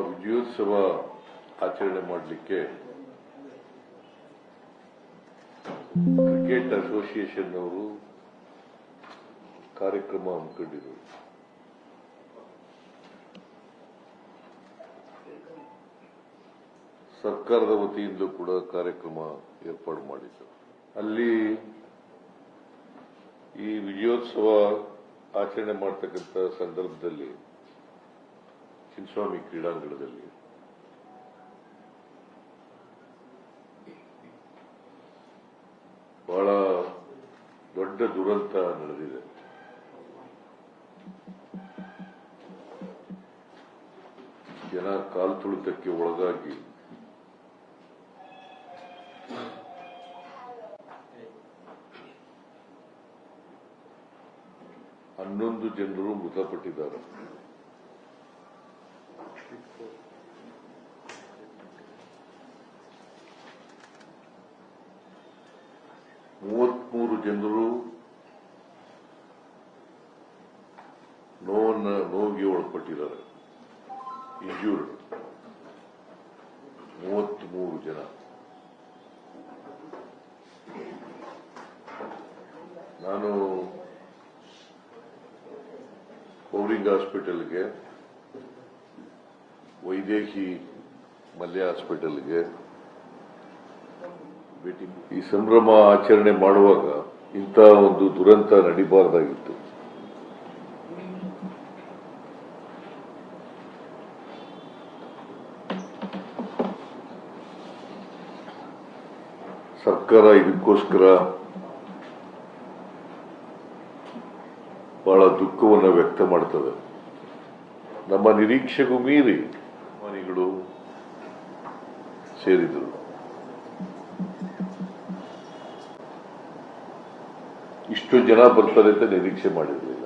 ವಿಜಯೋತ್ಸವ ಆಚರಣೆ ಮಾಡಲಿಕ್ಕೆ ಕ್ರಿಕೆಟ್ ಅಸೋಸಿಯೇಷನ್ ಅವರು ಕಾರ್ಯಕ್ರಮ ಹಮ್ಮಿಕೊಂಡಿದ್ರು ಸರ್ಕಾರದ ವತಿಯಿಂದ ಕೂಡ ಕಾರ್ಯಕ್ರಮ ಏರ್ಪಾಡು ಮಾಡಿದ್ರು ಅಲ್ಲಿ ಈ ವಿಜಯೋತ್ಸವ ಆಚರಣೆ ಮಾಡ್ತಕ್ಕಂಥ ಸಂದರ್ಭದಲ್ಲಿ ಚಿನ್ನಸ್ವಾಮಿ ಕ್ರೀಡಾಂಗಣದಲ್ಲಿ. ಬಹಳ ದೊಡ್ಡ ದುರಂತ ನಡೆದಿದೆ. ಜನ ಕಾಲ್ ತುಳಿತಕ್ಕೆ ಒಳಗಾಗಿ ಹನ್ನೊಂದು ಜನರು ಮೃತಪಟ್ಟಿದ್ದಾರೆ. ಮೂವತ್ಮೂರು ಜನರು ನೋವನ್ನ ನೋವಿಗೆ ಒಳಪಟ್ಟಿದ್ದಾರೆ. ಇಂಜೂರ್ಡ್ ಮೂವತ್ಮೂರು ಜನ. ನಾನು ಪೌರಿಂಗ್ ಹಾಸ್ಪಿಟಲ್ಗೆ ವೈದೇಹಿ ಮಲ್ಯ ಹಾಸ್ಪಿಟಲ್ಗೆ ಭೇಟಿ ಈ ಸಂಭ್ರಮ ಆಚರಣೆ ಮಾಡುವಾಗ ಇಂತಹ ಒಂದು ದುರಂತ ನಡಿಬಾರ್ದಾಗಿತ್ತು. ಸರ್ಕಾರ ಇದಕ್ಕೋಸ್ಕರ ಬಹಳ ದುಃಖವನ್ನು ವ್ಯಕ್ತ ಮಾಡ್ತದೆ. ನಮ್ಮ ನಿರೀಕ್ಷೆಗೂ ಮೀರಿ ಮನೆಗಳು ಸೇರಿದರು. ಇಷ್ಟು ಜನ ಬರ್ತಾರೆ ಅಂತ ನಿರೀಕ್ಷೆ ಮಾಡಿರಲಿಲ್ಲ.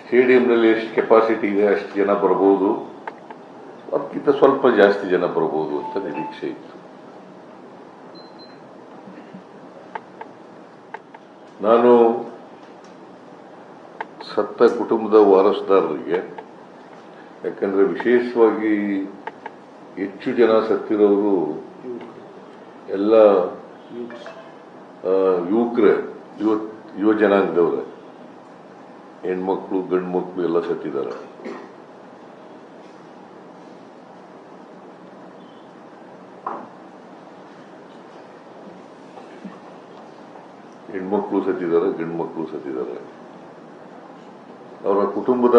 ಸ್ಟೇಡಿಯಂನಲ್ಲಿ ಎಷ್ಟು ಕೆಪಾಸಿಟಿ ಇದೆ, ಅಷ್ಟು ಜನ ಬರ್ಬೋದು? ಅದಕ್ಕಿಂತ ಸ್ವಲ್ಪ ಜಾಸ್ತಿ ಜನ ಬರ್ಬೋದು ಅಂತ ನಿರೀಕ್ಷೆ ಇತ್ತು. ನಾನು ಸತ್ತ ಕುಟುಂಬದ ವಾರಸುದಾರರಿಗೆ ಯಾಕಂದ್ರೆ ವಿಶೇಷವಾಗಿ ಹೆಚ್ಚು ಜನ ಸತ್ತಿರೋರು ಎಲ್ಲ ಯುವಕರೇ, ಯುವ ಯುವ ಜನಾಂಗದವ್ರೆ. ಹೆಣ್ಮಕ್ಳು ಗಂಡು ಮಕ್ಕಳು ಎಲ್ಲ ಸತ್ತಿದ್ದಾರೆ. ಹೆಣ್ಮಕ್ಳು ಸತ್ತಿದ್ದಾರೆ ಗಂಡು ಮಕ್ಕಳು ಸತ್ತಿದ್ದಾರೆ. ಅವರ ಕುಟುಂಬದ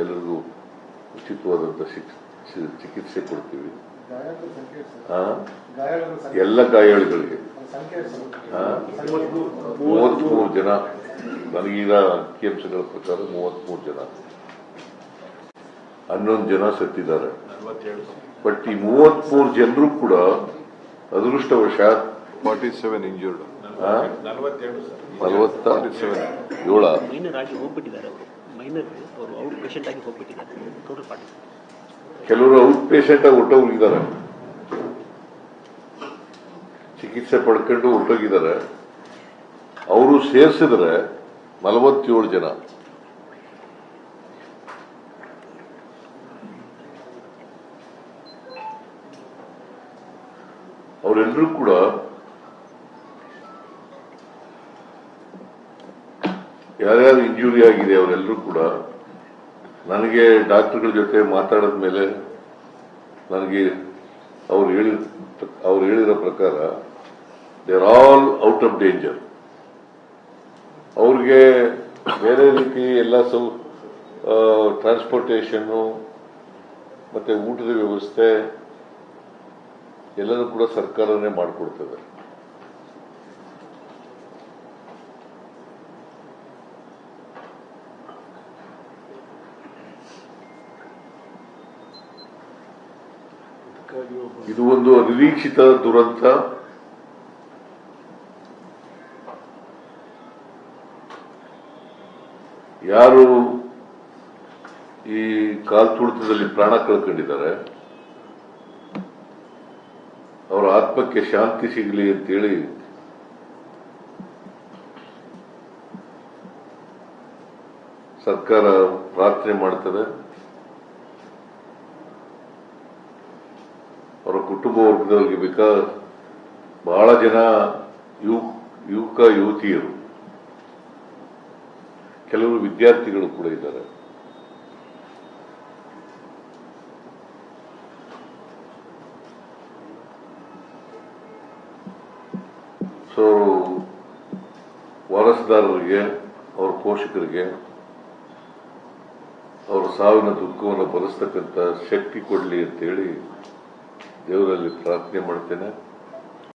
ಎಲ್ಲರಿಗೂ ಉಚಿತವಾದಂಥ ಚಿಕಿತ್ಸೆ ಕೊಡ್ತೀವಿ. ಎಲ್ಲ ಗಾಯಾಳುಗಳಿಗೆ. ಮೂವತ್ಮೂರು ಜನ. ನನಗೀಗ ಅಂಕಿಅಂಶಗಳ ಪ್ರಕಾರ ಮೂವತ್ಮೂರು ಜನ. ಹನ್ನೊಂದು ಜನ ಸತ್ತಿದ್ದಾರೆ. ಬಟ್ ಈ ಮೂವತ್ಮೂರು ಜನರು ಕೂಡ ಅದೃಷ್ಟವಶಾತ್ ಫಾರ್ಟಿ ಸೆವೆನ್ ಇಂಜೂರ್ಡ್ ನಲವತ್ತ? ಏಳ. ಮೈನರ್ ಅವರು ಔಟ್ ಪೇಷಂಟ್ ಆಗಿ ಹೋಗ್ಬಿಟ್ಟಿದ್ದಾರೆ. ಟೋಟಲ್ ಪಾರ್ಟಿ ಕೆಲವರು ಔಟ್ ಪೇಷಂಟ್ ಆಗಿ ಹೊಟ್ಟೋಗಿದ್ದಾರೆ ಚಿಕಿತ್ಸೆ ಪಡ್ಕೊಂಡು ಹೊಟ್ಟೋಗಿದ್ದಾರೆ ಅವರು ಸೇರಿಸಿದ್ರೆ ನಲವತ್ತೇಳು ಜನ. ಅವರೆಲ್ಲರೂ ಕೂಡ ಯಾರ್ಯಾರು ಇಂಜುರಿ ಆಗಿದೆ ಅವರೆಲ್ಲರೂ ಕೂಡ, ನನಗೆ ಡಾಕ್ಟರ್ಗಳ ಜೊತೆ ಮಾತಾಡಿದ ಮೇಲೆ ನನಗೆ ಅವ್ರು ಹೇಳಿ ಅವ್ರು ಹೇಳಿರೋ ಪ್ರಕಾರ they are all out of danger ಅವ್ರಿಗೆ ಬೇರೆ ರೀತಿ ಎಲ್ಲ ಸೌ ಟ್ರಾನ್ಸ್ಪೋರ್ಟೇಷನ್ನು ಮತ್ತು ಊಟದ ವ್ಯವಸ್ಥೆ ಎಲ್ಲರೂ ಕೂಡ ಸರ್ಕಾರನೇ ಮಾಡಿಕೊಡ್ತದೆ. ಇದು ಒಂದು ಅನಿರೀಕ್ಷಿತ ದುರಂತ. ಯಾರು ಈ ಕಾಲ್ತುಳಿತದಲ್ಲಿ ಪ್ರಾಣ ಕಳ್ಕೊಂಡಿದ್ದಾರೆ? ಅವರ ಆತ್ಮಕ್ಕೆ ಶಾಂತಿ ಸಿಗಲಿ ಅಂತೇಳಿ ಸರ್ಕಾರ ಪ್ರಾರ್ಥನೆ ಮಾಡ್ತದೆ ಅವರ ಕುಟುಂಬ ವರ್ಗದವರಿಗೆ ಬಿಕಾಸ್ ಬಹಳ ಜನ ಯುವ ಯುವಕ, ಯುವತಿಯರು. ಕೆಲವರು ವಿದ್ಯಾರ್ಥಿಗಳು ಕೂಡ ಇದ್ದಾರೆ. ಸೊ ವಾರಸುದಾರರಿಗೆ, ಅವರ ಪೋಷಕರಿಗೆ, ಅವರ ಸಾವಿನ ದುಃಖವನ್ನು ಬರೆಸ್ತಕ್ಕಂಥ ಶಕ್ತಿ ಕೊಡಲಿ ಅಂತೇಳಿ ದೇವರಲ್ಲಿ ಪ್ರಾರ್ಥನೆ ಮಾಡ್ತೇನೆ.